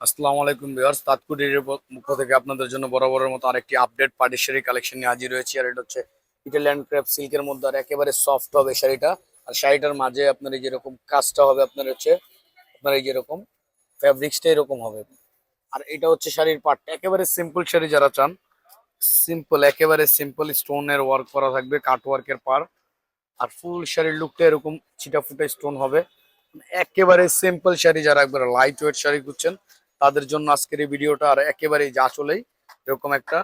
আসসালামু আলাইকুম ভিউয়ার্স তাৎকুটির পক্ষ থেকে আপনাদের জন্য বরাবরের মতো আরেকটি আপডেট পার্টি শাড়ি কালেকশন নিয়ে হাজির হয়েছি। আর এটা হচ্ছে ইটালিয়ান ক্রেপ সিল্কের মধ্যে আর একেবারে সফট হবে শাড়িটা। আর শাড়িটার মাঝে আপনার এই যেরকম কাজটা হবে, আপনার হচ্ছে, আপনার এই যেরকম ফ্যাব্রিক্সটা এরকম হবে। আর এটা হচ্ছে শাড়ির পার্টটা একেবারে সিম্পল শাড়ি যারা চান সিম্পল একেবারে সিম্পল স্টোনের ওয়ার্ক করা থাকবে কাট ওয়ার্কের পার আর ফুল শাড়ির লুকটা এরকম ছিটা ফুটা স্টোন হবে। একেবারে সিম্পল শাড়ি যারা একবার লাইট ওয়েট শাড়ি খুঁজছেন তাদের জন্য আজকের এই ভিডিওটা আর একেবারে এই চলেই এরকম একটা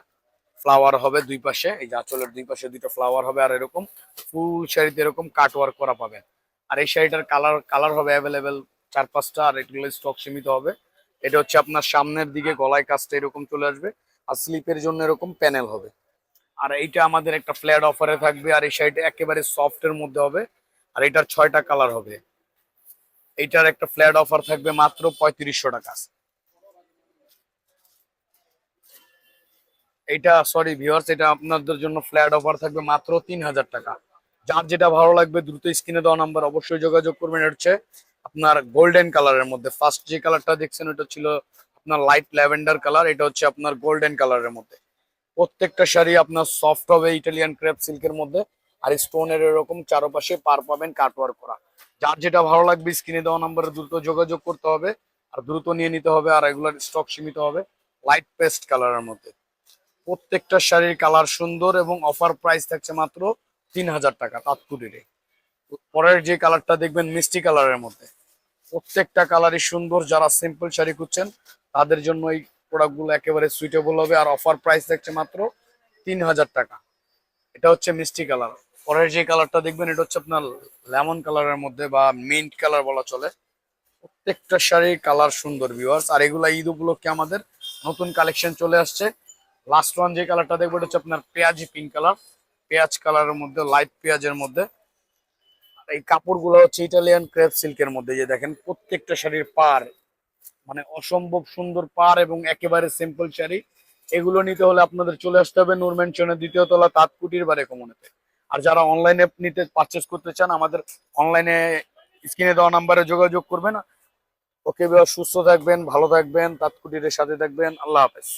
ফ্লাওয়ার হবে দুই পাশে, এই যা চলের দুই পাশে দুইটা ফ্লাওয়ার হবে আর এরকম ফুল শাড়িতে এরকম কাট ওয়ার্ক করা পাবে আর এই শাড়িটার কালার কালার হবে অ্যাভেলেবেল চার পাঁচটা আর এগুলো স্টক সীমিত হবে। এটা হচ্ছে আপনার সামনের দিকে গলায় কাজটা এরকম চলে আসবে আর স্লিপের জন্য এরকম প্যানেল হবে। আর এইটা আমাদের একটা ফ্ল্যাট অফারে থাকবে আর এই শাড়িটা একেবারে সফটের মধ্যে হবে আর এটার ছয়টা কালার হবে। এইটার একটা ফ্ল্যাট অফার থাকবে মাত্র পঁয়ত্রিশশো টাকা। এটা সরি ভিউয়ার্স এটা আপনাদের জন্য ফ্ল্যাট অফার থাকবে মাত্র তিন হাজার টাকা। যার যেটা ভালো লাগবে, দ্রুত স্ক্রিনে দেওয়া নাম্বার অবশ্যই যোগাযোগ করবেন। এটা হচ্ছে আপনার গোল্ডেন কালারের মধ্যে। ফার্স্ট যে কালারটা দেখছেন, ওটা ছিল আপনার লাইট ল্যাভেন্ডার কালার এটা হচ্ছে আপনার গোল্ডেন কালারের মধ্যে। প্রত্যেকটা শাড়ি আপনার সফট হবে ইটালিয়ান ক্রেপ সিল্কের মধ্যে। আর স্টোনের এরকম চারপাশে পার পাবেন কাটওয়ার করা। যার যেটা ভালো লাগবে স্ক্রিনে দেওয়া নাম্বারে দ্রুত যোগাযোগ করতে হবে। আর দ্রুত নিয়ে নিতে হবে, আর এগুলোর স্টক সীমিত হবে। লাইট পেস্ট কালারের মধ্যে। প্রত্যেকটা শাড়ির কালার সুন্দর এবং অফার প্রাইস থাকছে মাত্র তিন হাজার টাকা তাৎকুরিরে পরের যে কালারটা দেখবেন মিষ্টি কালারের মধ্যে। প্রত্যেকটা কালারই সুন্দর, যারা সিম্পল শাড়ি খুঁজছেন, তাদের জন্য এই প্রোডাক্টগুলো একেবারে সুইটেবল হবে আর অফার প্রাইস থাকছে মাত্র তিন হাজার টাকা। এটা হচ্ছে মিষ্টি কালার। পরের যে কালারটা দেখবেন, এটা হচ্ছে আপনার লেমন কালারের মধ্যে বা মিন্ট কালার বলা চলে। প্রত্যেকটা শাড়ির কালার সুন্দর ভিউয়ার্স আর এগুলা ঈদ উপলক্ষে আমাদের নতুন কালেকশন চলে আসছে। লাস্ট ওয়ান যে কালারটা দেখব, এটা হচ্ছে আপনার পেঁয়াজি পিঙ্ক কালার পেঁয়াজ কালারের মধ্যে লাইট পেঁয়াজের মধ্যে। এই কাপড়গুলো হচ্ছে ইটালিয়ান ক্রেপ সিল্কের মধ্যে, যে দেখেন প্রত্যেকটা শাড়ির পার মানে অসম্ভব সুন্দর পার এবং একেবারে সিম্পল শাড়ি। এগুলো নিতে হলে আপনাদের চলে আসতে হবে নূর দ্বিতীয় তলা, তাঁতকুটির বারে কমনেতে আর যারা অনলাইনে নিতে পারচেস করতে চান, আমাদের অনলাইনে স্ক্রিনে দেওয়া নাম্বারে যোগাযোগ করবেন। ওকে সুস্থ থাকবেন, ভালো থাকবেন, তাঁতকুটির সাথে থাকবেন। আল্লাহ হাফেজ।